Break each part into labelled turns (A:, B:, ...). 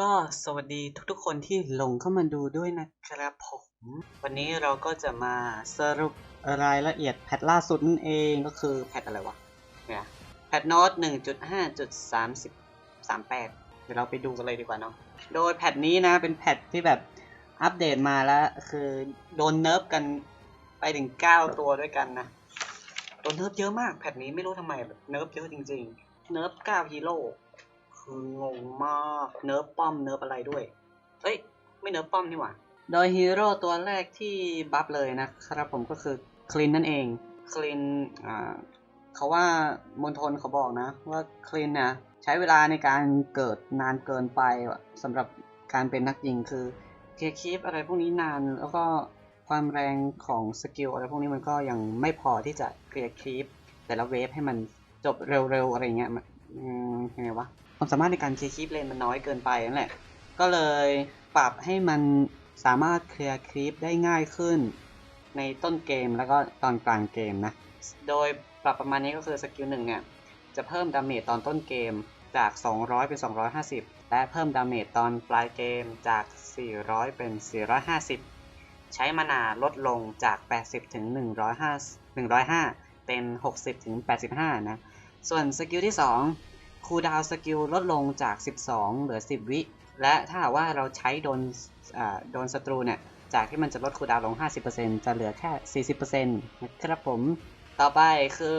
A: ก็สวัสดีทุกๆคนที่ลงเข้ามาดูด้วยนะครับผม วันนี้เราก็จะมาสรุปรายละเอียดแพทล่าสุดนั่นเองก็คือแพทอะไรวะเนี่ยแพทโน้ต1.5.3038 เดี๋ยวเราไปดูกันเลยดีกว่าเนาะโดยแพทนี้นะเป็นแพทที่แบบอัปเดตมาแล้ว คือโดนเนิร์ฟกันไปถึง 9 ตัวด้วยกันนะโดนเนิร์ฟเยอะมากแพทนี้ไม่รู้ทำไมแบบเนิร์ฟเยอะจริง ๆ เนิร์ฟ9ฮีโร่ คืองงมากเนิร์ฟป้อมเนิร์ฟอะไรด้วย เอ้ย ไม่เนิร์ฟป้อมนี่หว่า โดยฮีโร่ตัวแรกที่บัฟเลยนะครับผมก็คือคลินนั่นเอง คลินอ่าเขาว่ามณฑลเขาบอกนะ ว่าคลินเนะใช้เวลาในการเกิดนานเกินไปสำหรับการเป็นนักยิงคือเคลียร์คีปอะไรพวกนี้นานแล้วก็ความแรงของสกิลอะไรพวกนี้มันก็ยังไม่พอที่จะเคลียร์คีปแต่ละเวฟให้มันจบเร็วๆอะไรเงี้ย อืมยังไงวะความสามารถในการเคลียร์คลิปเลนมันน้อยเกินไปนั่นแหละ ก็เลยปรับให้มันสามารถเคลียร์คลิปได้ง่ายขึ้น ในต้นเกมแล้วก็ตอนกลางเกมนะ โดยปรับประมาณนี้ก็คือสกิลหนึ่งเนี่ยจะเพิ่มดาเมจตอนต้นเกมจาก 200 เป็น 250 และเพิ่มดาเมจตอนปลายเกมจาก 400 เป็น 450 ใช้มานาลดลงจาก 80 ถึง 105 105 เป็น 60 ถึง 85 นะ ส่วนสกิลที่ 2 คูลดาวสกิลลดลงจาก 12 เหลือ 10 วิ และถ้าหากว่าเราใช้โดนอ่าโดนศัตรูเนี่ย จากที่มันจะลดคูลดาวน์ลง 50%จะเหลือแค่ 40%นะครับผม ต่อไปคือ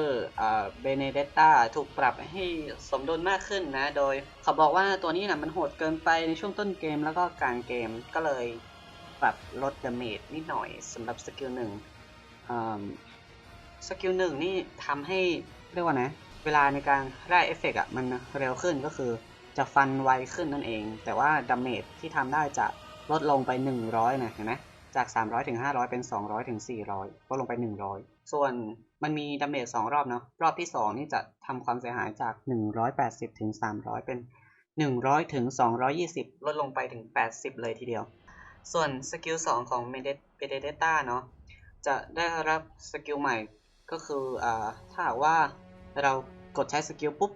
A: เบเนเดตตาถูกปรับให้สมดุลมากขึ้นนะ โดยเขาบอกว่าตัวนี้นะมันโหดเกินไปในช่วงต้นเกมแล้วก็กลางเกมก็เลยปรับลดดาเมจนิดหน่อยสำหรับสกิลหนึ่งสกิลหนึ่งนี่ทำให้เรียกว่านะ เวลาในการได้เอฟเฟกต์อะมันเร็วขึ้นก็คือจะฟันไวขึ้นนั่นเอง แต่ว่าดาเมจที่ทำได้จะลดลงไป 100นะเห็นไหมจาก 300ถึง500 เป็น 200ถึง400ลดลงไป 100 ส่วนมันมีดาเมจ2รอบเนาะรอบที่ 2 นี่จะทำความเสียหายจาก 180ถึง300 เป็น 100ถึง220 ลดลงไปถึง 80 เลยทีเดียว ส่วนสกิล2ของเมเดเเดต้าเนาะจะได้รับสกิลใหม่ก็คืออ่าถ้าว่าเรา กดใช้สกิลปุ๊บ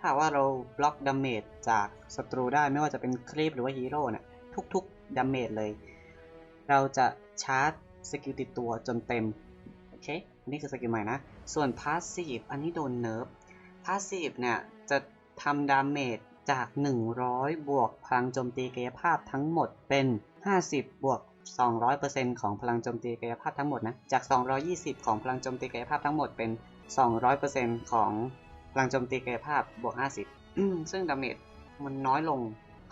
A: ถ้าว่าเราบล็อกดาเมจจากศัตรูได้ไม่ว่าจะเป็นคลิปหรือว่าฮีโร่เนี่ยทุกๆดาเมจเลย เราจะชาร์จสกิลติดตัวจนเต็ม โอเค นี่คือสกิลใหม่นะ ส่วนพาสซีฟอันนี้โดนเนิร์ฟพาสซีฟเนี่ยจะทำดาเมจจาก 100 บวกพลังโจมตีกายภาพทั้งหมดเป็น 50 บวก 200%ของพลังโจมตีกายภาพทั้งหมดนะ จาก 220 ของพลังโจมตีกายภาพทั้งหมดเป็น 200%ของ พลังโจมตีกายภาพบวก 50อืมซึ่งดาเมจมันน้อยลง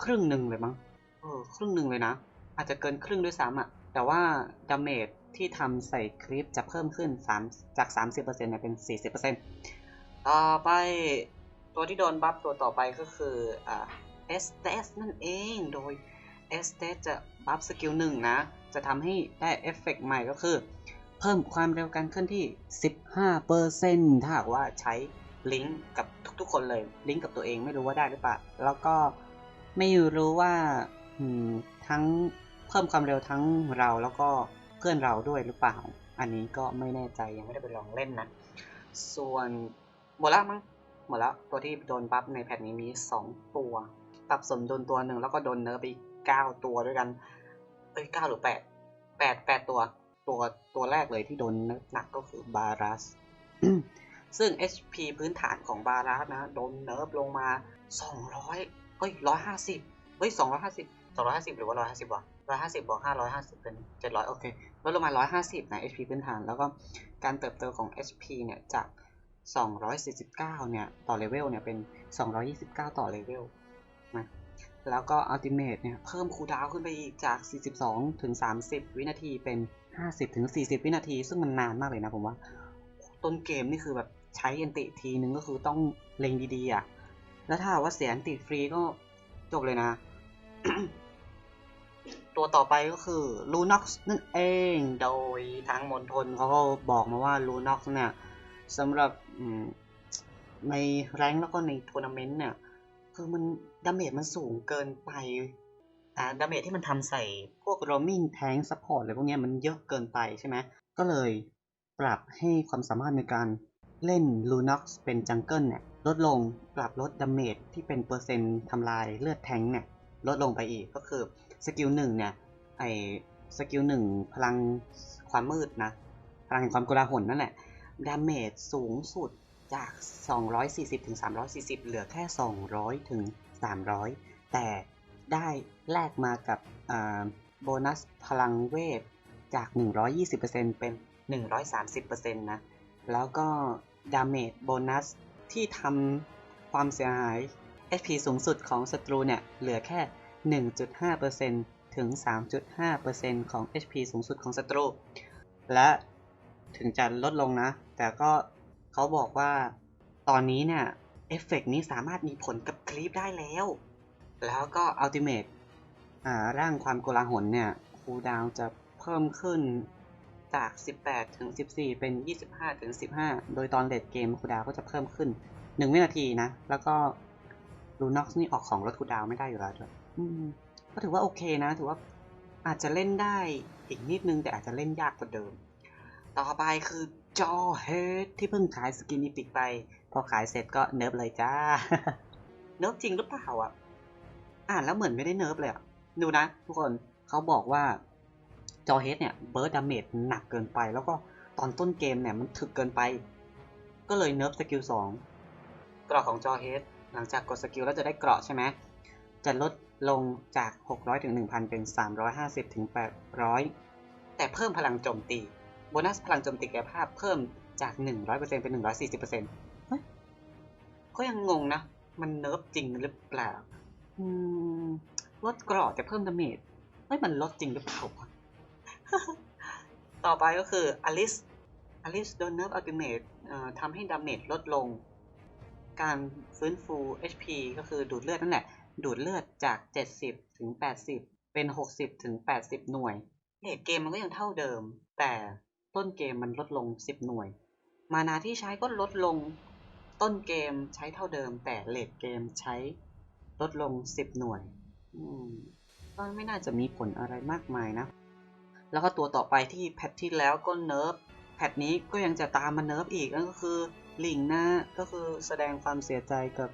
A: ครึ่งหนึ่งเลยมั้ง เออ ครึ่งหนึ่งเลยนะ อาจจะเกินครึ่งด้วยซ้ำอะแต่ว่าดาเมจที่ทำใส่คลิปจะเพิ่มขึ้น 3 จาก 30%เนี่ยเป็น 40%ต่อไปตัวที่โดนบัฟตัวต่อไปก็คืออ่า s t s นั่นเอง โดย s t s จะบัฟสกิลหนึ่งนะ จะทำให้ได้เอฟเฟกต์ใหม่ก็คือ เพิ่มความเร็วการเคลื่อนที่ 15%ถ้าหากว่าใช้ ลิงก์กับทุก ๆ คนเลย ลิงก์กับตัวเองไม่รู้ว่าได้หรือเปล่า แล้วก็ไม่รู้ว่าทั้งเพิ่มความเร็วทั้งเราแล้วก็เพื่อนเราด้วยหรือเปล่า อันนี้ก็ไม่แน่ใจยังไม่ได้ไปลองเล่นนะ ส่วนหมดแล้วมั้งหมดแล้วตัวที่โดนบัฟในแพทนี้มี 2 ตัว ปรับสมดุลตัวหนึ่งแล้วก็โดนเนิร์ฟไปอีก9ตัวด้วยกัน เอ้ย9หรือ 8 8 8 ตัว ตัวตัวแรกเลยที่โดนเนิร์ฟหนักก็คือบารัส ซึ่ง HP พื้นฐานของบารัสนะโดนเนิร์ฟลงมา 200เอ้ย150เฮ้ย250 250 หรือว่า 150วะ150 บวก550 เป็น 700 โอเคลดลงมา 150 นะ HP พื้นฐาน แล้วก็การเติบโตของ HP เนี่ย จาก 249 เนี่ย ต่อเลเวล เนี่ย เป็น 229 ต่อเลเวล นะ แล้วก็ Ultimate เนี่ย เพิ่มคูลดาวขึ้นไปอีกจาก 42 ถึง 30 วินาที เป็น 50 ถึง 40 วินาที ซึ่งมันนานมากเลยนะผมว่า ต้นเกมนี่คือแบบ ใช้อันติทีนึงก็คือต้องเล็งดีๆอะ แล้วถ้าว่าเสียอันติฟรีก็จบเลยนะ ตัวต่อไปก็คือ Lunox นั่นเอง โดยทางมณฑลเขาก็บอกมาว่า Lunox เนี่ยสำหรับในแรงแล้วก็ในทัวร์นาเมนต์เนี่ยคือมันดาเมจมันสูงเกินไปอ่าดาเมจที่มันทำใส่พวก roaming tank support อะไรพวกนี้มันเยอะเกินไปใช่ไหมก็เลยปรับให้ความสามารถในการ เล่น Lunox เป็นจังเกิลเนี่ย ลดลงปรับลดดาเมจที่เป็นเปอร์เซ็นต์ทำลายเลือดแทงเนี่ย ลดลงไปอีกก็คือสกิลหนึ่งเนี่ย ไอสกิลหนึ่งพลังความมืดนะ พลังแห่งความกลาหลนั่นแหละดาเมจสูงสุดจาก 240ถึง340 เหลือแค่ 200ถึง300 แต่ได้แลกมากับโบนัสพลังเวทจาก 120%เป็น 130%นะ แล้วก็ ดาเมจโบนัสที่ทำความเสียหาย HP สูงสุดของศัตรูเนี่ย เหลือแค่ 1.5%ถึง 3.5%ของ HP สูงสุดของศัตรู และถึงจะลดลงนะ แต่ก็เขาบอกว่าตอนนี้เนี่ย เอฟเฟกต์นี้สามารถมีผลกับคลิปได้แล้ว แล้วก็อัลติเมทอ่าร่างความโกลาหลเนี่ย คูดาวจะเพิ่มขึ้น จาก 18 ถึง 14 เป็น 25 ถึง 15 โดยตอนเลดเกมคูดาวก็จะเพิ่มขึ้น 1 วินาทีนะ แล้วก็ลูน็อกซ์นี่ออกของลดคูดาวไม่ได้อยู่แล้วด้วยก็ถือว่าโอเคนะ ถือว่าอาจจะเล่นได้อีกนิดนึง แต่อาจจะเล่นยากกว่าเดิม ต่อไปคือจอเฮดที่เพิ่งขายสกินนิปิกไป พอขายเสร็จก็เนิร์ฟเลยจ้า เนิร์ฟจริงหรือเปล่าอะ อ่านแล้วเหมือนไม่ได้เนิร์ฟเลยอะ ดูนะทุกคนเขาบอกว่า จอเฮดเนี่ยเบิร์ดดาเมจหนักเกินไป แล้วก็ตอนต้นเกมเนี่ยมันถึกเกินไป ก็เลยเนิร์ฟสกิลสองเกราะของจอเฮดหลังจากกดสกิลแล้วจะได้เกราะใช่ไหมจะลดลงจาก 600ถึง1,000 เป็น 350ถึง800 แต่เพิ่มพลังโจมตีโบนัสพลังโจมตีกายภาพเพิ่มจาก 100%เป็น 140%เฮ้ยก็ยังงงนะ มันเนิร์ฟจริงหรือเปล่าลดเกราะแต่เพิ่มดาเมจเฮ้ยมันลดจริงหรือเปล่า ต่อไปก็คืออลิสอลิสโดนเนิร์ฟอัลติเมททำให้ดาเมจลดลง การฟื้นฟู HP ก็คือดูดเลือดนั่นแหละ ดูดเลือดจาก 70 ถึง 80 เป็น 60 ถึง 80 หน่วยเลทเกมมันก็ยังเท่าเดิม แต่ต้นเกมมันลดลง 10 หน่วย มานาที่ใช้ก็ลดลง ต้นเกมใช้เท่าเดิม แต่เลทเกมใช้ลดลง 10 หน่วยก็ไม่น่าจะมีผลอะไรมากมายนะ แล้วก็ตัวต่อไปที่แพทที่แล้วก็เนิร์ฟแพทนี้ก็ยังจะตามมาเนิร์ฟอีกนั่นก็คือหลิงนะก็คือแสดงความเสียใจกับ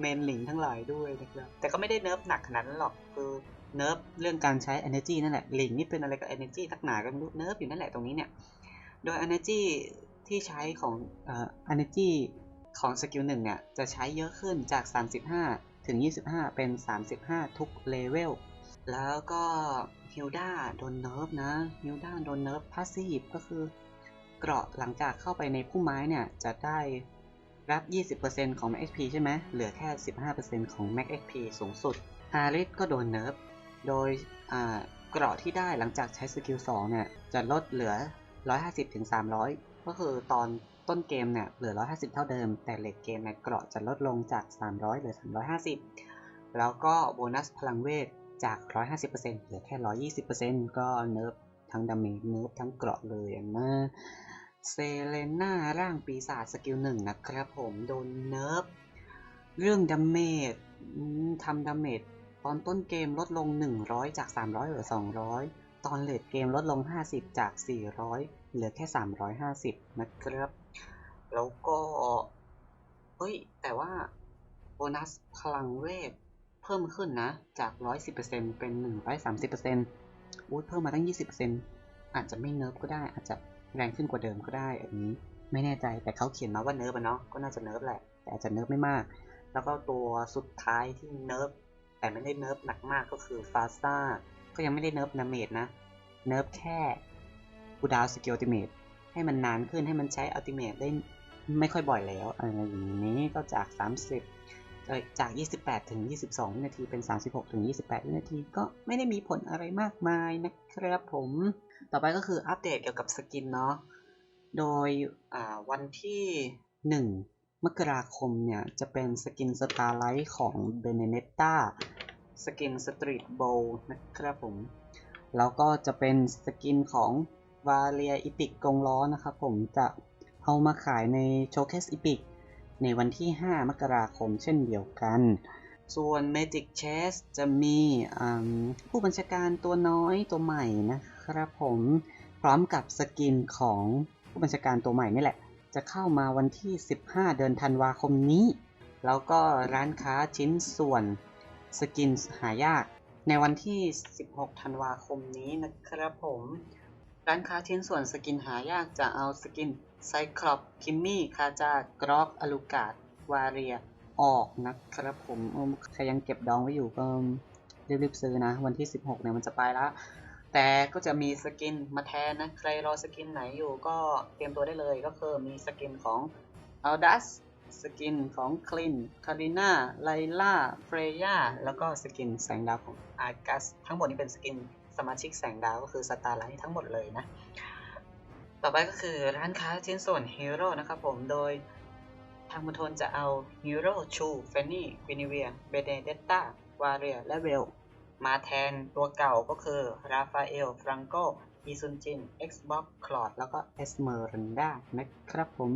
A: เมนหลิงทั้งหลายด้วยนะครับแต่ก็ไม่ได้เนิร์ฟหนักขนาดนั้นหรอกคือเนิร์ฟเรื่องการใช้ energy นั่นแหละหลิงนี่เป็นอะไรกับ energy ทักหนาก็ไม่รู้เนิร์ฟอยู่นั่นแหละตรงนี้เนี่ยโดย energy ที่ใช้ของเอ่อ energy ของสกิลหนึ่งเนี่ยจะใช้เยอะขึ้นจาก 35 ถึง 25 เป็น 35 ทุกเลเวล แล้วก็ฮิลดาโดนเนิร์ฟนะฮิลดาโดนเนิร์ฟพาสซีฟก็คือเกราะหลังจากเข้าไปในพุ่มไม้เนี่ย จะได้รับ 20%ของ Max XP ใช่ไหมเหลือแค่ 15%ของ Max XP สูงสุดอาริสก็โดนเนิร์ฟโดยเกราะที่ได้หลังจากใช้สกิล2เนี่ย จะลดเหลือ 150ถึง300 ก็คือตอนต้นเกมเนี่ยเหลือ 150 เท่าเดิม แต่เลทเกมเนี่ยเกราะจะลดลงจาก 300 เหลือ 350 แล้วก็โบนัสพลังเวท จาก 150%เหลือแค่ 120%ก็เนิร์ฟทั้งดาเมจเนิร์ฟทั้งเกราะเลยนะเซเลน่าร่างปีศาจสกิลหนึ่งนะครับผมโดนเนิร์ฟเรื่องดาเมจทำดาเมจตอนต้นเกมลดลง 100 จาก 300 เหลือ 200 ตอนเลทเกมลดลง 50 จาก 400 เหลือแค่ 350 นะครับ แล้วก็ เฮ้ย แต่ว่าโบนัสพลังเวท เพิ่มขึ้นนะ จาก 110%เป็น 130%อุ้ยเพิ่มมาตั้ง 20%อาจจะไม่เนิร์ฟก็ได้ อาจจะแรงขึ้นกว่าเดิมก็ได้อันนี้ ไม่แน่ใจแต่เขาเขียนมาว่าเนิร์ฟอะเนาะก็น่าจะเนิร์ฟแหละ แต่อาจจะเนิร์ฟไม่มาก แล้วก็ตัวสุดท้ายที่เนิร์ฟแต่ไม่ได้เนิร์ฟหนักมากก็คือฟาซ่าก็ยังไม่ได้เนิร์ฟนาเมดนะเนิร์ฟแค่กูดาวสกิลอัลติเมทให้มันนานขึ้นให้มันใช้อัลติเมทได้ไม่ค่อยบ่อยแล้วอะไรอย่างนี้ก็จาก 30 จาก 28 ถึง 22 วินาที เป็น 36 ถึง 28 วินาที ก็ไม่ได้มีผลอะไรมากมายนะครับผม ต่อไปก็คืออัปเดตเกี่ยวกับสกินเนาะ โดยวันที่ 1 มกราคมเนี่ย จะเป็นสกินสตาร์ไลท์ของเบเนเนตตาสกินสตรีทโบว์นะครับผม แล้วก็จะเป็นสกินของวาเลียอิปิกกงล้อนะครับผม จะเอามาขายในโชว์เคสอิปิก ในวันที่ 5 มกราคมเช่นเดียวกัน ส่วน Magic Chess จะมีผู้บัญชาการตัวน้อยตัวใหม่นะครับผมพร้อมกับสกินของผู้บัญชาการตัวใหม่นี่แหละ จะเข้ามาวันที่ 15 เดือนธันวาคมนี้ แล้วก็ร้านค้าชิ้นส่วนสกินหายาก ในวันที่ 16 ธันวาคมนี้นะครับผม ร้านค้าชิ้นส่วนสกินหายากจะเอาสกิน ไซคลอปคิมมี่คาจากรอกอลูกาดวาเรีย ออกนะครับผมใครยังเก็บดองไว้อยู่ก็รีบๆซื้อนะ วันที่ 16เนี่ยมันจะไปแล้วแต่ก็จะมีสกินมาแทนนะ ใครรอสกินไหนอยู่ก็เตรียมตัวได้เลยก็คือมีสกินของ a l d a s สกินของคลิน คาริน่า ไลล่า เฟรย่า แล้วก็สกินแสงดาวของอากัส ทั้งหมดนี้เป็นสกินสมาชิกแสงดาวก็คือสตาร์ไลท์ทั้งหมดเลยนะ ต่อไปก็คือร้านค้าชิ้นส่วนฮีโร่นะครับผมโดยทางมณฑลจะเอาฮีโร่ชูเฟนนี่วินิเวียเบเดเดตตาวาเรียและเวล มาแทนตัวเก่าก็คือราฟาเอลฟรังโกอีซุนจิน Xbox คลอดแล้วก็เอสเมอรันดานะครับผม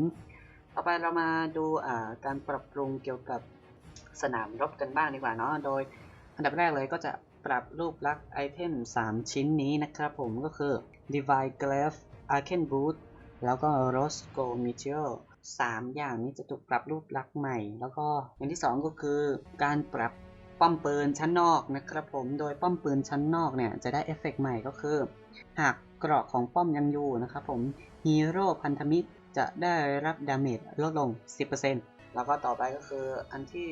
A: ต่อไปเรามาดูการปรับปรุงเกี่ยวกับสนามรบกันบ้างดีกว่าเนาะโดยอันดับแรกเลยก็จะปรับรูปลักษณ์ไอเทม 3 ชิ้นนี้นะครับผมก็คือ Divine Glaive Arcane Boot แล้วก็ Rosco Meteor สามอย่างนี้จะถูกปรับรูปลักษณ์ใหม่ แล้วก็อย่างที่2ก็คือการปรับป้อมปืนชั้นนอกนะครับผมโดยป้อมปืนชั้นนอกเนี่ยจะได้เอฟเฟกต์ใหม่ก็คือ หากเกราะของป้อมยังอยู่นะครับผมฮีโร่พันธมิตรจะได้รับดาเมจลดลง 10%แล้วก็ต่อไปก็คืออันที่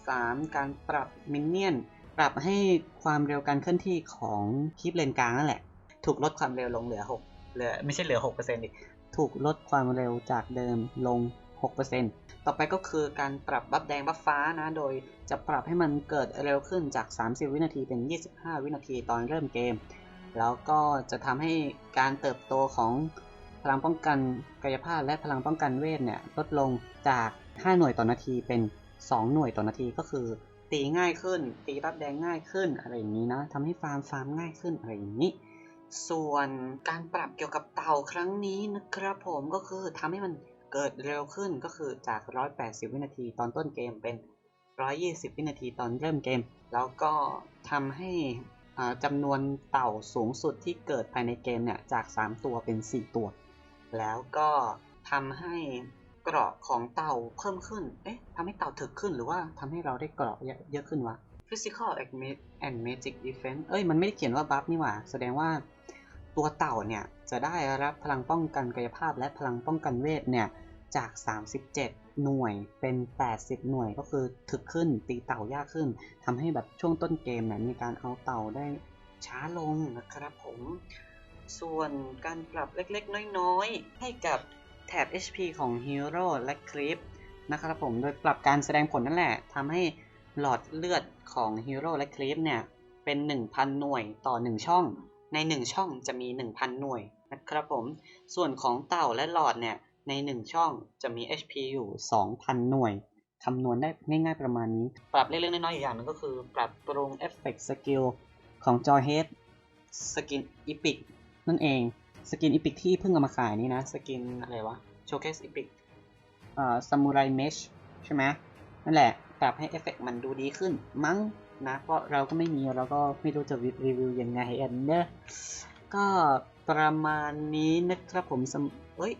A: 3 การปรับมินเนี่ยน ปรับให้ความเร็วการเคลื่อนที่ของคลิปเลนกลางนั่นแหละ ถูกลดความเร็วลงเหลือ 6 เหลือไม่ใช่เหลือ6%ดิถูกลดความเร็วจากเดิมลง 6%ต่อไปก็คือการปรับบัฟแดงบัฟฟ้านะ โดยจะปรับให้มันเกิดเร็วขึ้นจาก 30 วินาทีเป็น 25 วินาทีตอนเริ่มเกม แล้วก็จะทำให้การเติบโตของพลังป้องกันกายภาพและพลังป้องกันเวทเนี่ยลดลงจาก 5 หน่วยต่อนาทีเป็น 2 หน่วยต่อนาทีก็คือ ตีง่ายขึ้น ตีบัฟแดงง่ายขึ้นอะไรอย่างนี้นะทำให้ฟาร์มฟาร์มง่ายขึ้นอะไรอย่างนี้ ส่วนการปรับเกี่ยวกับเต่าครั้งนี้นะครับผมก็คือทำให้มันเกิดเร็วขึ้นก็คือจาก 180 วินาทีตอนต้นเกมเป็น 120 วินาทีตอนเริ่มเกม แล้วก็ทำให้อ่าจำนวนเต่าสูงสุดที่เกิดภายในเกมเนี่ยจาก 3 ตัวเป็น 4 ตัว แล้วก็ทำให้เกราะของเต่าเพิ่มขึ้น เอ๊ะทำให้เต่าถึกขึ้นหรือว่าทำให้เราได้เกราะเยอะเยอะขึ้นวะ Physical and Magic Defense เอ้ย มันไม่ได้เขียนว่าบัฟนี่หว่า แสดงว่า ตัวเต่าเนี่ยจะได้รับพลังป้องกันกายภาพและพลังป้องกันเวทเนี่ยจาก 37 หน่วยเป็น 80 หน่วยก็คือถึกขึ้นตีเต่ายากขึ้นทำให้แบบช่วงต้นเกมเนี่ยมีการเอาเต่าได้ช้าลงนะครับผม ส่วนการปรับเล็กๆ น้อยๆ ให้กับแถบ HP ของ Hero และ Creep นะครับผมโดยปรับการแสดงผลนั่นแหละทำให้หลอดเลือดของ Hero และ Creep เนี่ยเป็น 1,000 หน่วยต่อ 1 ช่อง ใน 1 ช่องจะมี 1,000 หน่วยนะครับผม ส่วนของเต่าและหลอดเนี่ย ใน 1 ช่องจะมี HP อยู่ 2,000 หน่วยคำนวณได้ง่ายๆประมาณนี้ ปรับเล็กๆน้อยๆอีกอย่างหนึงก็คือ ปรับปรุงเอฟเฟกต์สกิลของจอเฮดสกินอีพิกนั่นเอง สกินอีพิกที่เพิ่งเอามาขายนี่นะ สกินอะไรวะโชเคสอีพิกเอ่าซามูไรเมชใช่ไหมนั่นแหละ ปรับให้เอฟเฟกต์มันดูดีขึ้นมั้ง นะ เพราะเราก็ไม่มีเราก็ไม่รู้จะรีวิวยังไงอันเนอะก็ประมาณนี้นะครับผมสเอ้ย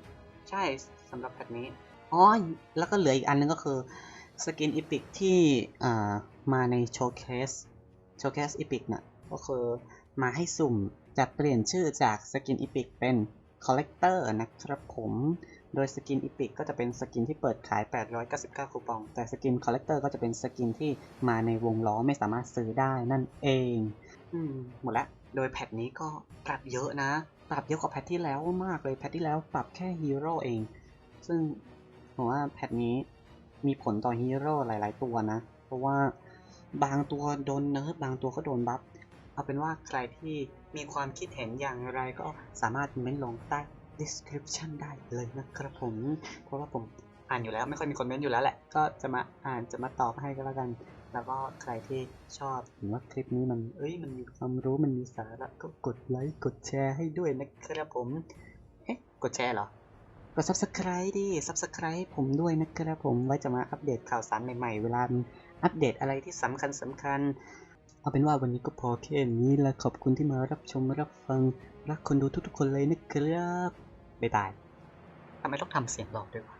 A: ใช่สำหรับแพทนี้ อ๋อ แล้วก็เหลืออีกอันนึงก็คือสกินอีพิกที่อ่ามาในโชว์เคสโชว์เคสอีพิกน่ะก็คือมาให้สุ่มจะเปลี่ยนชื่อจากสกินอีพิกเป็น Collector นะครับผม โดยสกินอีพิกก็จะเป็นสกินที่เปิดขาย 899 คูปอง แต่สกิน Collector ก็จะเป็นสกินที่มาในวงล้อไม่สามารถซื้อได้นั่นเอง อืม หมดละ โดยแพทนี้ก็ปรับเยอะนะ ปรับเยอะกว่าแพทที่แล้วมากเลย แพทที่แล้วปรับแค่ฮีโร่เอง ซึ่งผมว่าแพทนี้มีผลต่อฮีโร่หลาย ๆ ตัวนะ เพราะว่าบางตัวโดนเนิร์ฟบางตัวก็โดนบัฟ เอาเป็นว่าใครที่มีความคิดเห็นอย่างไรก็สามารถเม้นลงใต้ description ได้เลยนะครับผม เพราะว่าผมอ่านอยู่แล้วไม่ค่อยมีคนเม้นอยู่แล้วแหละ ก็จะมาอ่านจะมาตอบให้ก็แล้วกัน แล้วก็ใครที่ชอบเห็นว่าคลิปนี้มันเอ้ยมันมีความรู้มันมีสาระก็กดไลค์กดแชร์ให้ด้วยนะครับผมเอ๊ะกดแชร์เหรอกด subscribe ดิ subscribe ผมด้วยนะครับผมไว้จะมาอัปเดตข่าวสารใหม่ๆ เวลาอัปเดตอะไรที่สำคัญสำคัญเอาเป็นว่าวันนี้ก็พอแค่นี้และขอบคุณที่มารับชมรับฟัง รักคนดูทุกๆคนเลยนะครับ บ๊ายบายทำไมต้องทำเสียงหลอกด้วยวะ